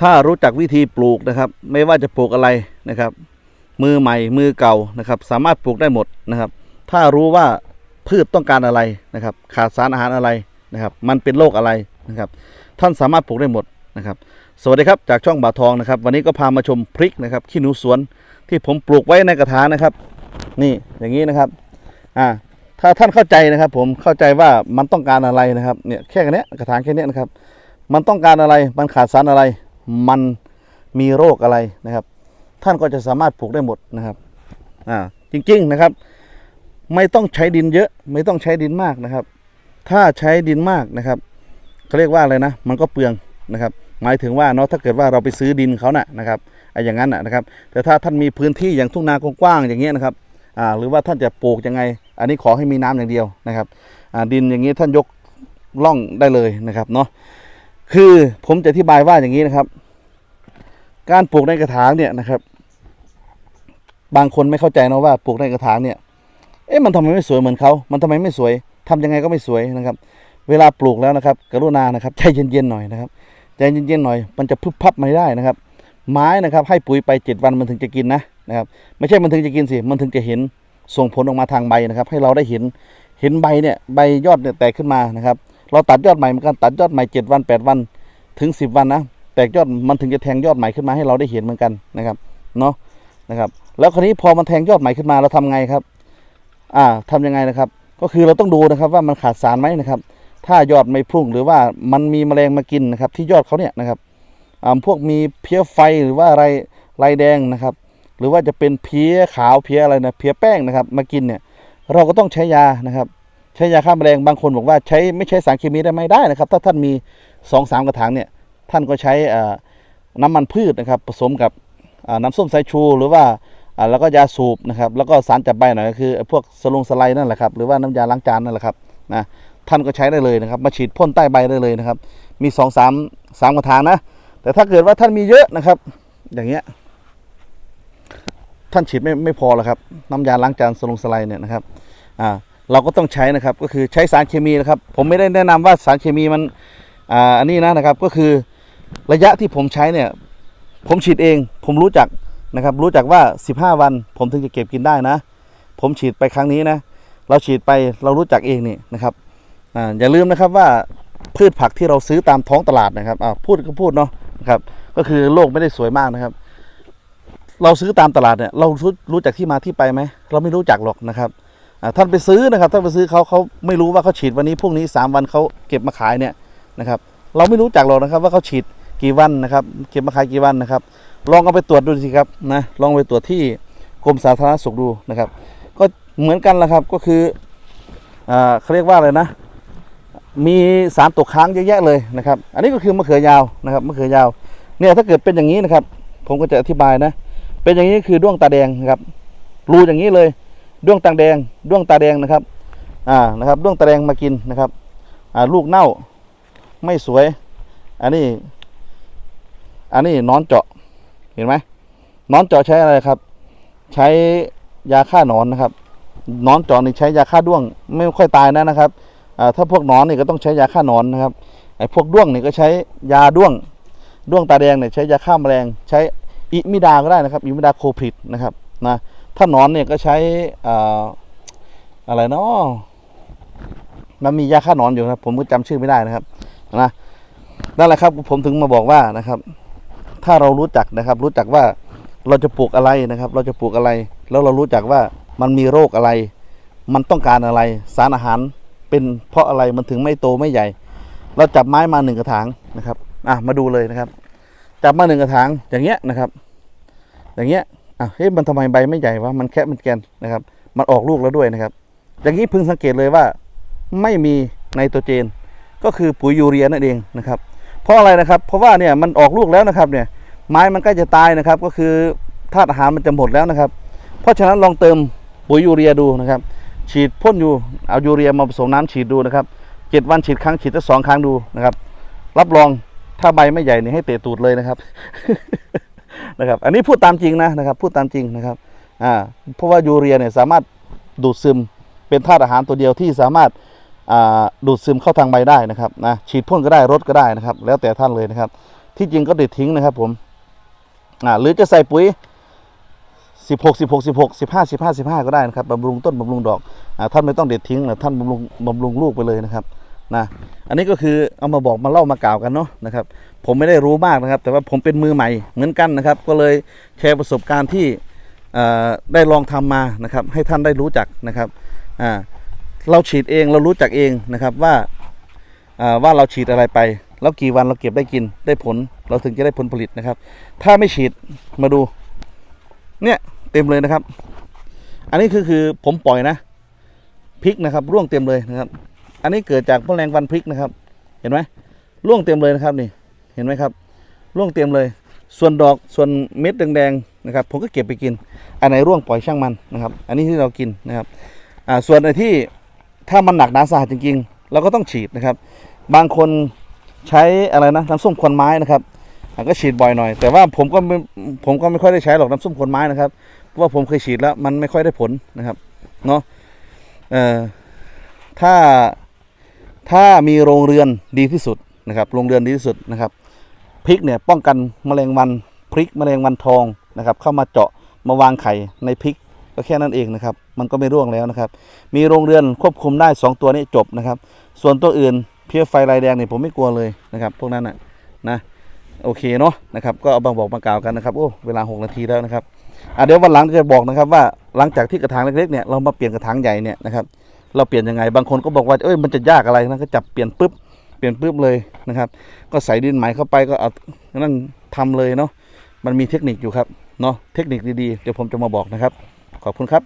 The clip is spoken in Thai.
ถ้ารู้จักวิธีปลูกนะครับ ไม่ว่าจะปลูกอะไรนะครับ มือใหม่มือเก่านะครับ สามารถปลูกได้หมดนะครับ ถ้ารู้ว่าพืชต้องการอะไรนะครับ ขาดสารอาหารอะไรนะครับ มันเป็นโรคอะไรนะครับ ท่านสามารถปลูกได้หมดนะครับ สวัสดีครับจากช่องบ่าวทองนะครับ วันนี้ก็พามาชมพริกนะครับขี้หนูสวนที่ผมปลูกไว้ในกระถางนะครับ นี่อย่างนี้นะครับอ่าถ้าท่านเข้าใจนะครับ ผมเข้าใจว่ามันต้องการอะไรนะครับเนี่ยแค่เนี้ยกระถางแค่เนี้ยนะครับ มันต้องการอะไรมันขาดสารอะไร มันมีโรคอะไรนะครับ ท่านก็จะสามารถปลูกได้หมดนะครับอ่าจริงๆนะครับ ไม่ต้องใช้ดินเยอะ ไม่ต้องใช้ดินมากนะครับ ถ้าใช้ดินมากนะครับเขาเรียกว่าอะไรนะ มันก็เปลืองนะครับ หมายถึงว่าเนาะถ้าเกิดว่าเราไปซื้อดินเขาน่ะนะครับไอ้อย่างนั้นนะครับ แต่ถ้าท่านมีพื้นที่อย่างทุ่งนากว้างๆอย่างเงี้ยนะครับอ่าหรือว่าท่านจะปลูกยังไง อันนี้ขอให้มีน้ำอย่างเดียวนะครับอ่าดินอย่างนี้ท่านยกล่องได้เลยนะครับเนาะ คือผมจะอธิบายว่าอย่างนี้นะครับ การปลูกในกระถางเนี่ยนะครับ บางคนไม่เข้าใจนะว่าปลูกในกระถางเนี่ย เอ๊ะมันทำไมไม่สวยเหมือนเขา มันทำไมไม่สวยทำยังไงก็ไม่สวยนะครับ เวลาปลูกแล้วนะครับ กรุณานะครับใจเย็นๆหน่อยนะครับใจเย็นๆหน่อย มันจะพึบพับไม่ได้นะครับ ไม้นะครับ ให้ปุ๋ยไปเจ็ดวันมันถึงจะกินนะนะครับ ไม่ใช่มันถึงจะกินสิ มันถึงจะเห็นส่งผลออกมาทางใบนะครับ ให้เราได้เห็นเห็นใบเนี่ยใบยอดเนี่ยแตกขึ้นมานะครับ เราตัดยอดใหม่เหมือนกันตัดยอดใหม่เจ็ดวันแปดวันถึงสิบวันนะแตกยอดมันถึงจะแทงยอดใหม่ขึ้นมาให้เราได้เห็นเหมือนกันนะครับเนาะนะครับ แล้วคราวนี้พอมันแทงยอดใหม่ขึ้นมาเราทำไงครับ อ่าทำยังไงนะครับ ก็คือเราต้องดูนะครับว่ามันขาดสารไหมนะครับ ถ้ายอดไม่พุ่งหรือว่ามันมีแมลงมากินนะครับ ที่ยอดเขาเนี่ยนะครับอ่าพวกมีเพี้ยไฟหรือว่าอะไรลายแดงนะครับ หรือว่าจะเป็นเพี้ยขาวเพี้ยอะไรนะเพี้ยแป้งนะครับ มากินเนี่ย เราก็ต้องใช้ยานะครับ ใช้ยาฆ่าแมลงบางคนบอกว่าใช้ไม่ใช้สารเคมีได้ไหมได้นะครับ ถ้าท่านมีสองสามกระถางเนี่ยท่านก็ใช้น้ำมันพืชนะครับ ผสมกับน้ำส้มสายชูหรือว่าแล้วก็ยาสูบนะครับ แล้วก็สารจับใบหน่อยก็คือพวกสลงสไลด์นั่นแหละครับหรือว่าน้ำยาล้างจานนั่นแหละครับนะท่านก็ใช้ได้เลยนะครับ มาฉีดพ่นใต้ใบได้เลยนะครับ มีสองสามสามกระถางนะ แต่ถ้าเกิดว่าท่านมีเยอะนะครับ อย่างเงี้ยท่านฉีดไม่ไม่พอหรอกครับ น้ำยาล้างจานสลงสไลด์เนี่ยนะครับอ่า เราก็ต้องใช้นะครับ ก็คือใช้สารเคมีนะครับ ผมไม่ได้แนะนำว่าสารเคมีมันอ่าอันนี้นะนะครับ ก็คือระยะที่ผมใช้เนี่ย ผมฉีดเอง ผมรู้จักนะครับ รู้จักว่า 15 วัน ผมถึงจะเก็บกินได้นะ ผมฉีดไปครั้งนี้นะ เราฉีดไปเรารู้จักเองนี่นะครับอ่าอย่าลืมนะครับว่าพืชผักที่เราซื้อตามท้องตลาดนะครับอ่าพูดก็พูดเนาะนะครับ ก็คือโลกไม่ได้สวยมากนะครับ เราซื้อตามตลาดเนี่ย เรารู้รู้จักที่มาที่ไปไหม เราไม่รู้จักหรอกนะครับ ท่านไปซื้อนะครับท่านไปซื้อเขาเขาไม่รู้ว่าเขาฉีดวันนี้พรุ่งนี้สามวันเขาเก็บมาขายเนี่ยนะครับ เราไม่รู้จักหรอกนะครับว่าเขาฉีดกี่วันนะครับ เก็บมาขายกี่วันนะครับ ลองเอาไปตรวจดูสิครับนะลองไปตรวจที่กรมสาธารณสุขดูนะครับ ก็เหมือนกันแหละครับก็คืออ่าเขาเรียกว่าอะไรนะ มีสารตกค้างเยอะแยะเลยนะครับ อันนี้ก็คือมะเขือยาวนะครับมะเขือยาวเนี่ยถ้าเกิดเป็นอย่างนี้นะครับ ผมก็จะอธิบายนะ เป็นอย่างนี้คือด้วงตาแดงนะครับรูอย่างนี้เลย ด้วงตาแดงด้วงตาแดงนะครับอ่านะครับด้วงตาแดงมากินนะครับอ่าลูกเน่าไม่สวย อันนี้ อันนี้นอนเจาะเห็นไหมนอนเจาะใช้อะไรครับ ใช้ยาฆ่าหนอนนะครับนอนเจาะนี่ใช้ยาฆ่าด้วงไม่ค่อยตายนะนะครับอ่าถ้าพวกนอนนี่ก็ต้องใช้ยาฆ่านอนนะครับไอ้พวกด้วงนี่ก็ใช้ยาด้วงด้วงตาแดงเนี่ยใช้ยาฆ่าแมลงใช้อิมิดาก็ได้นะครับอิมิดาโคพริดนะครับนะ ถ้านอนเนี่ยก็ใช้อ่าอะไรเนาะมันมียาฆ่านอนอยู่นะผมก็จำชื่อไม่ได้นะครับนะนั่นแหละครับผมถึงมาบอกว่านะครับ ถ้าเรารู้จักนะครับ รู้จักว่าเราจะปลูกอะไรนะครับ เราจะปลูกอะไร แล้วเรารู้จักว่ามันมีโรคอะไร มันต้องการอะไร สารอาหารเป็นเพราะอะไรมันถึงไม่โตไม่ใหญ่ เราจับไม้มาหนึ่งกระถางนะครับอะมาดูเลยนะครับ จับมาหนึ่งกระถางอย่างเงี้ยนะครับ อย่างเงี้ย อะเฮ้ยมันทำไมใบไม่ใหญ่วะมันแค่มันแกนนะครับ มันออกลูกแล้วด้วยนะครับ อย่างนี้พึงสังเกตเลยว่าไม่มีไนโตรเจน ก็คือปุ๋ยยูเรียนั่นเองนะครับ เพราะอะไรนะครับ เพราะว่าเนี่ยมันออกลูกแล้วนะครับเนี่ยไม้มันใกล้จะตายนะครับ ก็คือธาตุอาหารมันจะหมดแล้วนะครับ เพราะฉะนั้นลองเติมปุ๋ยยูเรียดูนะครับ ฉีดพ่นอยู่เอายูเรียมาผสมน้ำฉีดดูนะครับเจ็ดวันฉีดครั้งฉีดสักสองครั้งดูนะครับ รับรองถ้าใบไม่ใหญ่นี่ให้เตะตูดเลยนะครับ นะครับ อันนี้พูดตามจริงนะนะครับ พูดตามจริงนะครับ อ่า เพราะว่ายูเรียเนี่ยสามารถดูดซึมเป็นธาตุอาหารตัวเดียวที่สามารถอ่าดูดซึมเข้าทางใบได้นะครับนะฉีดพ่นก็ได้รดก็ได้นะครับ แล้วแต่ท่านเลยนะครับ ที่จริงก็เด็ดทิ้งนะครับผมอ่าหรือจะใส่ปุ๋ย 16 16 16 15 15 15 ก็ได้นะครับบำรุงต้นบำรุงดอกอท่านไม่ต้องเด็ดทิ้งนะท่านบำรุงบำรุงลูกไปเลยนะครับ นะอันนี้ก็คือเอามาบอกมาเล่ามากล่าวกันเนาะนะครับ ผมไม่ได้รู้มากนะครับ แต่ว่าผมเป็นมือใหม่เหมือนกันนะครับ ก็เลยแชร์ประสบการณ์ที่ได้ลองทำมานะครับ ให้ท่านได้รู้จักนะครับเราฉีดเองเรารู้จักเองนะครับว่าอ่าว่าเราฉีดอะไรไป แล้วกี่วันเราเก็บได้กินได้ผล เราถึงจะได้ผลผลิตนะครับ ถ้าไม่ฉีดมาดู เนี่ยเต็มเลยนะครับ อันนี้คือคือผมปล่อยนะพริกนะครับ ร่วงเต็มเลยนะครับ อันนี้เกิดจากแมลงวันพริกนะครับ เห็นไหมร่วงเต็มเลยนะครับนี่ เห็นไหมครับร่วงเต็มเลย ส่วนดอกส่วนเม็ดแดงๆนะครับ ผมก็เก็บไปกิน อันไหนร่วงปล่อยช่างมันนะครับ อันนี้ที่เรากินนะครับ อ่า ส่วนไอ้ที่ถ้ามันหนักหนาสาหัสจริงๆ เราก็ต้องฉีดนะครับ บางคนใช้อะไรนะน้ำส้มควันไม้นะครับก็ฉีดบ่อยหน่อย แต่ว่าผมก็ไม่ผมก็ไม่ค่อยได้ใช้หรอกน้ำส้มควันไม้นะครับเพราะว่าผมเคยฉีดแล้วมันไม่ค่อยได้ผลนะครับเนาะเอ่อถ้า ถ้ามีโรงเรือนดีที่สุดนะครับโรงเรือนดีที่สุดนะครับพริกเนี่ยป้องกันแมลงวันพริกแมลงวันทองนะครับเข้ามาเจาะมาวางไข่ในพริกก็แค่นั้นเองนะครับ มันก็ไม่ร่วงแล้วนะครับ มีโรงเรือนควบคุมได้ 2 ตัวนี้จบนะครับ ส่วนตัวอื่นเพี้ยไฟลายแดงเนี่ยผมไม่กลัวเลยนะครับ พวกนั้นนะนะโอเคเนาะนะครับ ก็เอามางบอกมากล่าวกันนะครับโอ้เวลา 6 นาทีแล้วนะครับอะเดี๋ยววันหลังจะบอกนะครับว่าหลังจากที่กระถางเล็กๆเนี่ยเรามาเปลี่ยนกระถางใหญ่เนี่ยนะครับ เราเปลี่ยนยังไง บางคนก็บอกว่าเอ้ยมันจะยากอะไรนะก็จับเปลี่ยนปุ๊บเปลี่ยนปุ๊บเลยนะครับ ก็ใส่ดินไหมเข้าไปก็เอานั่นทำเลยเนาะมันมีเทคนิคอยู่ครับเนาะเทคนิคดีๆเดี๋ยวผมจะมาบอกนะครับ ขอบคุณครับ